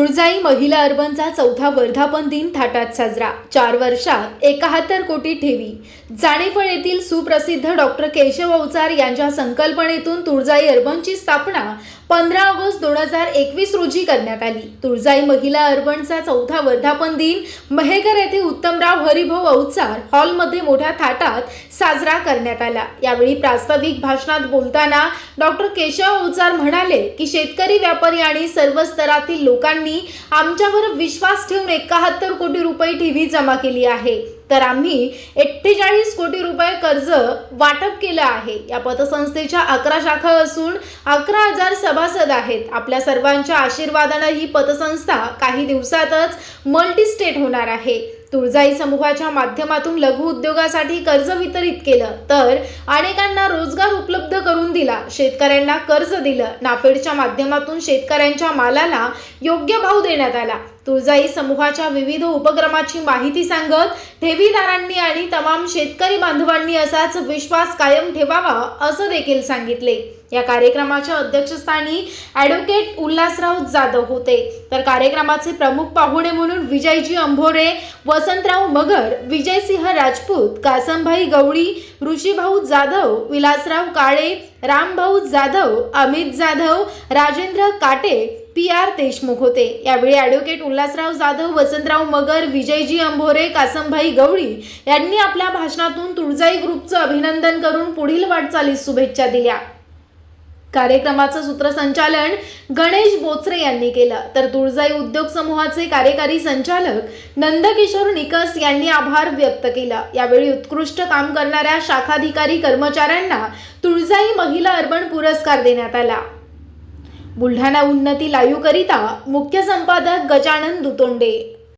तुळजाई महिला अर्बनचा चौथा वर्धापन दिन थाटात साजरा. चार वर्षात एकाहत्तर कोटी ठेवी. जाणेफळ येथील सुप्रसिद्ध डॉक्टर केशव अवचार यांच्या संकल्पनेतून तुळजाई अर्बनची स्थापना पंधरा ऑगस्ट दोन हजार एकवीस रोजी करण्यात आली. तुळजाई महिला अर्बनचा चौथा वर्धापन दिन महेकर येथे उत्तमराव हरिभाऊ अवचार हॉलमध्ये मोठ्या थाटात साजरा करण्यात आला. यावेळी प्रास्ताविक भाषणात बोलताना डॉक्टर केशव अवचार म्हणाले की शेतकरी व्यापारी आणि सर्व स्तरातील लोकांनी आमच्यावर विश्वास ठेवून एकाहत्तर कोटी रुपये ठेवी जमा केली आहे. तर आम्ही एक्केचाळीस कोटी रुपये कर्ज वाटप केलं आहे. या पतसंस्थेच्या अकरा शाखा असून अकरा हजार सभासद आहेत. आपल्या सर्वांच्या आशीर्वादानं ही पतसंस्था काही दिवसातच मल्टीस्टेट होणार आहे. तुळजाई समूहाच्या माध्यमातून लघु उद्योगासाठी कर्ज वितरित केलं तर अनेकांना रोजगार उपलब्ध करून दिला शेतकऱ्यांना कर्ज दिलं. नाफेडच्या माध्यमातून शेतकऱ्यांच्या मालाला योग्य भाव देण्यात आला. तुळजाई समूहाच्या विविध उपक्रमाची माहिती सांगत ठेवीदारांनी आणि तमाम शेतकरी बांधवांनी असाच विश्वास कायम ठेवावा असं देखील सांगितले. या कार्यक्रमाच्या अध्यक्षस्थानी ॲडव्होकेट उल्हासराव जाधव होते. तर कार्यक्रमाचे प्रमुख पाहुणे म्हणून विजयजी अंभोरे वसंतराव मगर विजयसिंह राजपूत कासमभाई गवळी ऋषीभाऊ जाधव विलासराव काळे रामभाऊ जाधव अमित जाधव राजेंद्र काटे पी आर देशमुख होते. यावेळी ॲडव्होकेट उल्हासराव जाधव वसंतराव मगर विजयजी अंभोरे कासमभाई गवळी यांनी आपल्या भाषणातून तुळजाई ग्रुपचं अभिनंदन करून पुढील वाटचालीस शुभेच्छा दिल्या. कार्यक्रमाचं सूत्रसंचालन गणेश बोचरे यांनी केलं. तर तुळजाई उद्योग समूहाचे कार्यकारी संचालक नंदकिशोर निकस यांनी आभार व्यक्त केला. यावेळी उत्कृष्ट काम करणाऱ्या शाखाधिकारी कर्मचाऱ्यांना तुळजाई महिला अर्बन पुरस्कार देण्यात आला. बुलढाणा उन्नती लाईव्ह करिता मुख्य संपादक गजानन दुतोंडे.